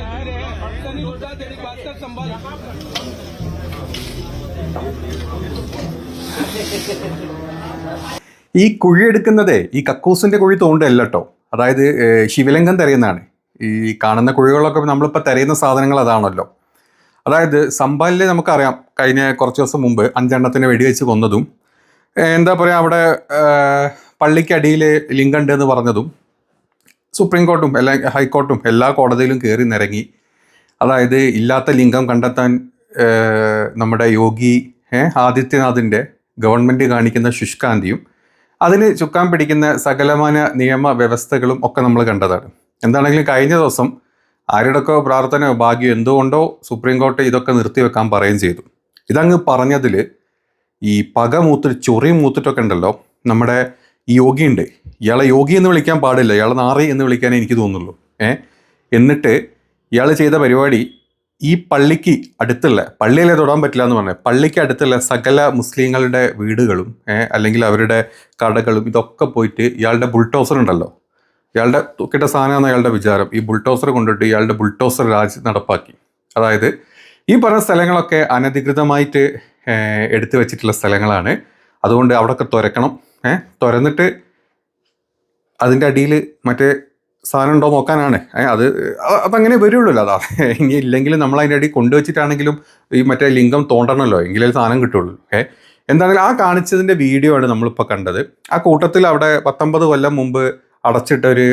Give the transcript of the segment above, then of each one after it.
कह रहे हैं सनी गुप्ता तेरी बात का संभाल ഈ കുഴി എടുക്കുന്നതേ ഈ കക്കൂസിന്റെ കുഴി തോണ്ടല്ല കേട്ടോ അതായത് ഏഹ്, ശിവലിംഗം തിരയുന്നതാണ് ഈ കാണുന്ന കുഴികളൊക്കെ നമ്മളിപ്പോൾ തിരയുന്ന സാധനങ്ങൾ അതാണല്ലോ അതായത് സംഭാലിൽ നമുക്കറിയാം കഴിഞ്ഞ കുറച്ച് ദിവസം മുമ്പ് അഞ്ചെണ്ണത്തിന് വെടിവെച്ച് കൊന്നതും ഏഹ്, എന്താ പറയുക അവിടെ ഏഹ്, പള്ളിക്കടിയിൽ ലിംഗം ഉണ്ട് എന്ന് പറഞ്ഞതും സുപ്രീം കോർട്ടും എല്ലാ ഹൈക്കോർട്ടും എല്ലാ കോടതിയിലും കയറി നിരങ്ങി. അതായത് ഇല്ലാത്ത ലിംഗം കണ്ടെത്താൻ നമ്മുടെ യോഗി ആദിത്യനാഥിന്റെ ഗവൺമെന്റ് കാണിക്കുന്ന ശുഷ്കാന്തിയും അതിന് ചുക്കാൻ പിടിക്കുന്ന സകലമാന നിയമ വ്യവസ്ഥകളും ഒക്കെ നമ്മൾ കണ്ടതാണ്. എന്താണെങ്കിലും കഴിഞ്ഞ ദിവസം ആരുടെയൊക്കെ പ്രാർത്ഥനയോ ഭാഗ്യമോ എന്തുകൊണ്ടോ സുപ്രീം കോർട്ട് ഇതൊക്കെ നിർത്തിവെക്കാൻ പറയുകയും ചെയ്തു. ഇതങ്ങ് പറഞ്ഞതിൽ ഈ പക മൂത്തിട്ട് ചൊറി മൂത്തിട്ടൊക്കെ ഉണ്ടല്ലോ നമ്മുടെ യോഗിയുണ്ട് ഇയാളെ യോഗി എന്ന് വിളിക്കാൻ പാടില്ല. ഇയാളെ നാറി എന്ന് വിളിക്കാനേ എനിക്ക് തോന്നുള്ളൂ. ഏ? എന്നിട്ട് ഇയാൾ ചെയ്ത പരിപാടി ഈ പള്ളിക്ക് അടുത്തുള്ള പള്ളിയിലെ തൊടാൻ പറ്റില്ല എന്ന് പറഞ്ഞത് പള്ളിക്ക് അടുത്തുള്ള സകല മുസ്ലിങ്ങളുടെ വീടുകളും അല്ലെങ്കിൽ അവരുടെ കടകളും ഇതൊക്കെ പോയിട്ട് ഇയാളുടെ ബുൾട്ടോസർ ഉണ്ടല്ലോ. ഇയാളുടെ തൂക്കിട്ട സാധനമാണ് അയാളുടെ വിചാരം. ഈ ബുൾട്ടോസർ കൊണ്ടിട്ട് ഇയാളുടെ ബുൾട്ടോസർ രാജ് നടപ്പാക്കി. അതായത് ഈ പറഞ്ഞ സ്ഥലങ്ങളൊക്കെ അനധികൃതമായിട്ട് എടുത്തു വെച്ചിട്ടുള്ള സ്ഥലങ്ങളാണ്. അതുകൊണ്ട് അവിടെയൊക്കെ തുരക്കണം. തുരന്നിട്ട് അതിന്റെ അടിയിൽ മറ്റേ സാധനം ഉണ്ടോ നോക്കാനാണ്. അത് അപ്പം അങ്ങനെ വരുള്ളൂ അതാ ഇനി ഇല്ലെങ്കിലും നമ്മൾ അതിന്റെ അടി കൊണ്ടുവച്ചിട്ടാണെങ്കിലും ഈ മറ്റേ ലിംഗം തോണ്ടണമല്ലോ എങ്കിലേ സാധനം കിട്ടുള്ളൂ. ഏ എന്താണെങ്കിലും ആ കാണിച്ചതിന്റെ വീഡിയോ ആണ് നമ്മളിപ്പോൾ കണ്ടത്. ആ കൂട്ടത്തിൽ അവിടെ പത്തൊമ്പത് കൊല്ലം മുമ്പ് അടച്ചിട്ടൊരു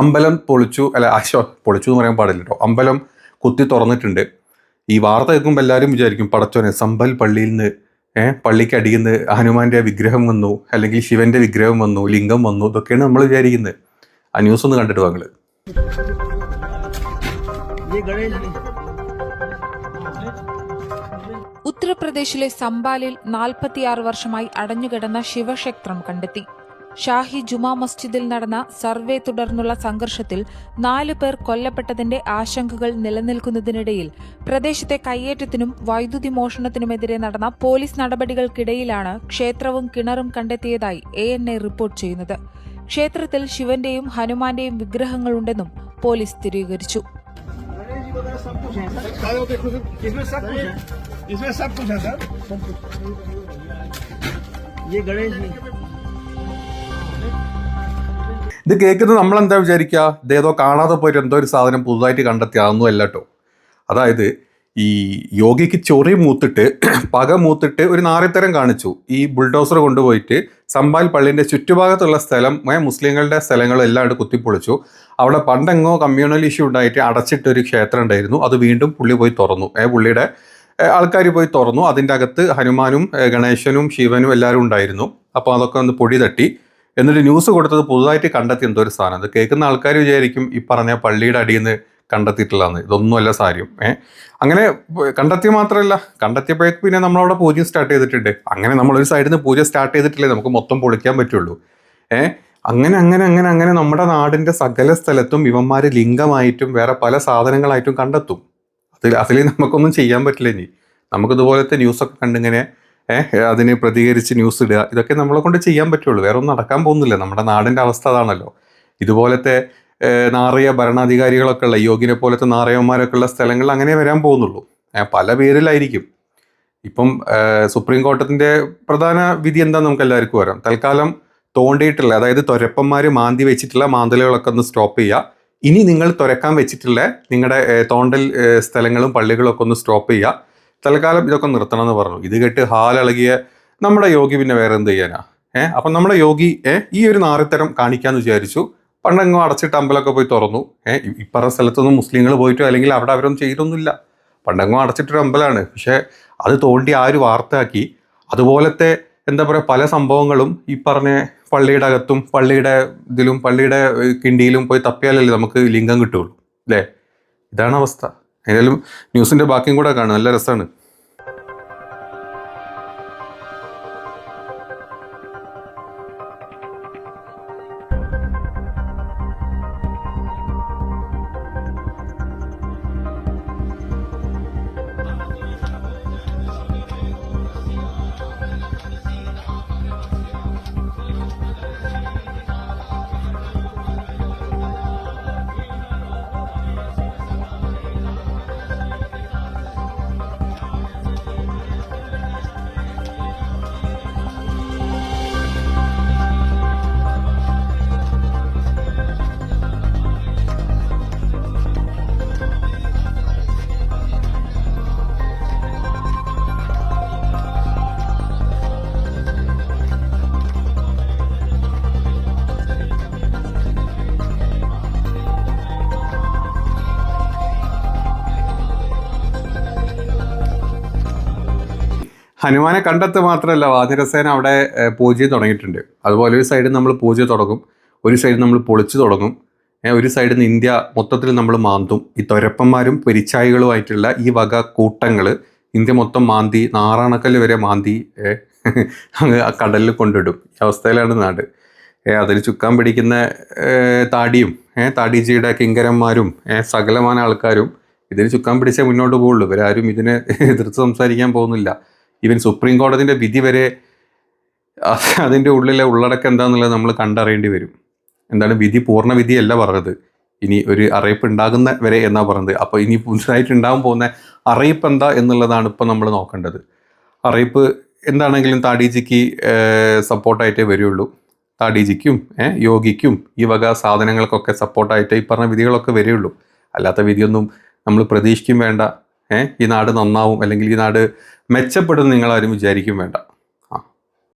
അമ്പലം പൊളിച്ചു അല്ല അശോ പൊളിച്ചു എന്ന് പറയാൻ പാടില്ല കേട്ടോ. അമ്പലം കുത്തി തുറന്നിട്ടുണ്ട്. ഈ വാർത്ത കേൾക്കുമ്പോൾ എല്ലാവരും വിചാരിക്കും പടച്ചോനെ സമ്പൽ പള്ളിയിൽ നിന്ന് പള്ളിക്ക് അടിയുന്ന ഹനുമാന്റെ വിഗ്രഹം വന്നു അല്ലെങ്കിൽ ശിവന്റെ വിഗ്രഹം വന്നു ലിംഗം വന്നു ഇതൊക്കെയാണ് നമ്മൾ വിചാരിക്കുന്നത്. ആ ന്യൂസ് ഒന്ന് കണ്ടിട്ട് വാങ്ങൾ ഉത്തർപ്രദേശിലെ സംബാലിൽ നാൽപ്പത്തിയാറ് വർഷമായി അടഞ്ഞുകിടന്ന ശിവക്ഷേത്രം കണ്ടെത്തി. ഷാഹി ജുമാ മസ്ജിദിൽ നടന്ന സർവേ തുടർന്നുള്ള സംഘർഷത്തിൽ നാല് പേർ കൊല്ലപ്പെട്ടതിന്റെ ആശങ്കകൾ നിലനിൽക്കുന്നതിനിടയിൽ പ്രദേശത്തെ കയ്യേറ്റത്തിനും വൈദ്യുതി മോഷണത്തിനുമെതിരെ നടന്ന പോലീസ് നടപടികൾക്കിടയിലാണ് ക്ഷേത്രവും കിണറും കണ്ടെത്തിയതായി എ എൻ എ റിപ്പോർട്ട് ചെയ്യുന്നത് ക്ഷേത്രത്തിൽ ശിവന്റെയും ഹനുമാന്റെയും വിഗ്രഹങ്ങളുണ്ടെന്നും പോലീസ് സ്ഥിരീകരിച്ചു इसमें सब कुछ है इसमें सब कुछ है सर ये गणेश जी ഇത് കേൾക്കുന്നത് നമ്മൾ എന്താ വിചാരിക്കുക ഇതേതോ കാണാതെ പോയിട്ട് എന്തോ ഒരു സാധനം പുതുതായിട്ട് കണ്ടെത്തി അതൊന്നും അല്ല കേട്ടോ അതായത് ഈ യോഗിക്ക് ചൊറി മൂത്തിട്ട് പക മൂത്തിട്ട് ഒരു നാറിത്തരം കാണിച്ചു. ഈ ബുൾഡോസർ കൊണ്ടുപോയിട്ട് സമ്പാൽ പള്ളിന്റെ ചുറ്റുഭാഗത്തുള്ള സ്ഥലം മുസ്ലിങ്ങളുടെ സ്ഥലങ്ങളും എല്ലാം കുത്തിപ്പൊളിച്ചു. അവിടെ പണ്ടെങ്ങോ കമ്മ്യൂണൽ ഇഷ്യൂ ഉണ്ടായിട്ട് അടച്ചിട്ട് ഒരു ക്ഷേത്രം ഉണ്ടായിരുന്നു. അത് വീണ്ടും പുള്ളി പോയി തുറന്നു. ഏ പുള്ളിയുടെ ആൾക്കാർ പോയി തുറന്നു. അതിന്റെ അകത്ത് ഹനുമാനും ഗണേശനും ശിവനും എല്ലാവരും ഉണ്ടായിരുന്നു. അപ്പോൾ അതൊക്കെ ഒന്ന് പൊടി തട്ടി. എന്നിട്ട് ന്യൂസ് കൊടുത്തത് പുതുതായിട്ട് കണ്ടെത്തി എന്തോ ഒരു സാധനം. അത് കേൾക്കുന്ന ആൾക്കാർ വിചാരിക്കും ഈ പറഞ്ഞ പള്ളിയുടെ അടിയിൽ നിന്ന് കണ്ടെത്തിയിട്ടുള്ളതാണ് ഇതൊന്നുമല്ല സാരിയും. ഏ? അങ്ങനെ കണ്ടെത്തി മാത്രമല്ല കണ്ടെത്തിയപ്പോഴേക്ക് പിന്നെ നമ്മളവിടെ പൂജ സ്റ്റാർട്ട് ചെയ്തിട്ടുണ്ട്. അങ്ങനെ നമ്മളൊരു സൈഡിൽ നിന്ന് പൂജ സ്റ്റാർട്ട് ചെയ്തിട്ടില്ലേ? നമുക്ക് മൊത്തം പൊളിക്കാൻ പറ്റുള്ളൂ. ഏ? അങ്ങനെ അങ്ങനെ അങ്ങനെ അങ്ങനെ നമ്മുടെ നാടിന്റെ സകല സ്ഥലത്തും ഇവന്മാർ ലിംഗമായിട്ടും വേറെ പല സാധനങ്ങളായിട്ടും കണ്ടെത്തും. അതിൽ അതിൽ നമുക്കൊന്നും ചെയ്യാൻ പറ്റില്ല ഇനി. നമുക്കിതുപോലത്തെ ന്യൂസൊക്കെ കണ്ടിങ്ങനെ അതിനെ പ്രതികരിച്ച് ന്യൂസ് ഇടുക. ഇതൊക്കെ നമ്മളെ കൊണ്ട് ചെയ്യാൻ പറ്റുള്ളൂ. വേറെ ഒന്നും നടക്കാൻ പോകുന്നില്ല. നമ്മുടെ നാടിന്റെ അവസ്ഥ അതാണല്ലോ. ഇതുപോലത്തെ നാറിയ ഭരണാധികാരികളൊക്കെ ഉള്ള യോഗിനെ പോലത്തെ നാറിയന്മാരൊക്കെ ഉള്ള സ്ഥലങ്ങളിൽ അങ്ങനെ വരാൻ പോകുന്നുള്ളൂ. പല പേരിലായിരിക്കും. ഇപ്പം സുപ്രീം കോടതിന്റെ പ്രധാന വിധി എന്താ നമുക്ക് എല്ലാവർക്കും വരാം തൽക്കാലം തോണ്ടിയിട്ടുള്ള അതായത് തുരപ്പന്മാർ മാന്തി വെച്ചിട്ടുള്ള മാന്തലുകളൊക്കെ ഒന്ന് സ്റ്റോപ്പ് ചെയ്യുക ഇനി നിങ്ങൾ തുരക്കാൻ വെച്ചിട്ടുള്ള നിങ്ങളുടെ തോണ്ടൽ സ്ഥലങ്ങളും പള്ളികളൊക്കെ ഒന്ന് സ്റ്റോപ്പ് ചെയ്യുക തൽക്കാലം ഇതൊക്കെ നിർത്തണം എന്ന് പറഞ്ഞു. ഇത് കേട്ട് ഹാലിളകിയ നമ്മുടെ യോഗി പിന്നെ വേറെ എന്ത് ചെയ്യാനാ? ഏഹ് അപ്പം നമ്മുടെ യോഗി ഏഹ് ഈ ഒരു നാറിത്തരം കാണിക്കാന്ന് വിചാരിച്ചു. പണ്ടെങ്ങോ അടച്ചിട്ട് അമ്പലമൊക്കെ പോയി തുറന്നു. ഏഹ് ഈ സ്ഥലത്തൊന്നും മുസ്ലിങ്ങൾ പോയിട്ടോ അല്ലെങ്കിൽ അവിടെ അവരൊന്നും ചെയ്തൊന്നുമില്ല. പണ്ടെങ്ങോ അടച്ചിട്ടൊരു അമ്പലമാണ്. പക്ഷേ അത് തോണ്ടി ആ ഒരു വാർത്തയാക്കി. അതുപോലത്തെ എന്താ പറയുക പല സംഭവങ്ങളും ഈ പറഞ്ഞ പള്ളിയുടെ അകത്തും പള്ളിയുടെ ഇതിലും പള്ളിയുടെ കിണ്ടിയിലും പോയി തപ്പിയാലല്ലേ നമുക്ക് ലിംഗം കിട്ടുള്ളൂ അല്ലേ? ഇതാണ് അവസ്ഥ. ഏതായാലും ന്യൂസിന്റെ ബാക്കിയും കൂടെ കാണും. നല്ല രസമാണ്. ഹനുമാനെ കണ്ടെത്തുക മാത്രമല്ല വാതിരസേന അവിടെ പൂജ തുടങ്ങിയിട്ടുണ്ട്. അതുപോലെ ഒരു സൈഡിൽ നമ്മൾ പൂജ തുടങ്ങും ഒരു സൈഡിൽ നമ്മൾ പൊളിച്ചു തുടങ്ങും ഒരു സൈഡിൽ നിന്ന് ഇന്ത്യ മൊത്തത്തിൽ നമ്മൾ മാന്തും. ഈ തൊരപ്പന്മാരും പെരിച്ചായികളുമായിട്ടുള്ള ഈ വക കൂട്ടങ്ങൾ ഇന്ത്യ മൊത്തം മാന്തി നാറാണക്കല്ല് വരെ മാന്തി അങ്ങ് കടലിൽ കൊണ്ടിടും. ഈ അവസ്ഥയിലാണ് നാട്. അതിൽ ചുക്കാൻ പിടിക്കുന്ന താടിയും താടിജിയുടെ കിങ്കരന്മാരും സകലമാന ആൾക്കാരും ഇതിന് ചുക്കാൻ പിടിച്ചേ മുന്നോട്ട് പോകുള്ളൂ ഇവരാരും ഇതിനെ എതിർത്ത് സംസാരിക്കാൻ പോകുന്നില്ല. ഈവൻ സുപ്രീം കോടതിന്റെ വിധി വരെ അത് അതിന്റെ ഉള്ളിലെ ഉള്ളടക്കം എന്താണെന്നുള്ളത് നമ്മൾ കണ്ടറിയേണ്ടി വരും. എന്താണ് വിധി പൂർണ വിധിയല്ല പറഞ്ഞത്. ഇനി ഒരു അറിയിപ്പ് ഉണ്ടാകുന്ന വരെ എന്നാ പറഞ്ഞത്. അപ്പോൾ ഇനി പുതുതായിട്ട് ഉണ്ടാകാൻ പോകുന്ന അറിയിപ്പ് എന്താ എന്നുള്ളതാണ് ഇപ്പം നമ്മൾ നോക്കേണ്ടത്. അറിയിപ്പ് എന്താണെങ്കിലും താടിജിക്ക് സപ്പോർട്ടായിട്ടേ വരുള്ളൂ. താടിജിക്കും യോഗിക്കും ഈ വക സാധനങ്ങൾക്കൊക്കെ സപ്പോർട്ടായിട്ട് ഈ പറഞ്ഞ വിധികളൊക്കെ വരികയുള്ളൂ അല്ലാത്ത വിധിയൊന്നും നമ്മൾ പ്രതീക്ഷിക്കും വേണ്ട. ഈ നാട് നന്നാവും അല്ലെങ്കിൽ ഈ നാട് മെച്ചപ്പെടും നിങ്ങളാരും വിചാരിക്കും വേണ്ട.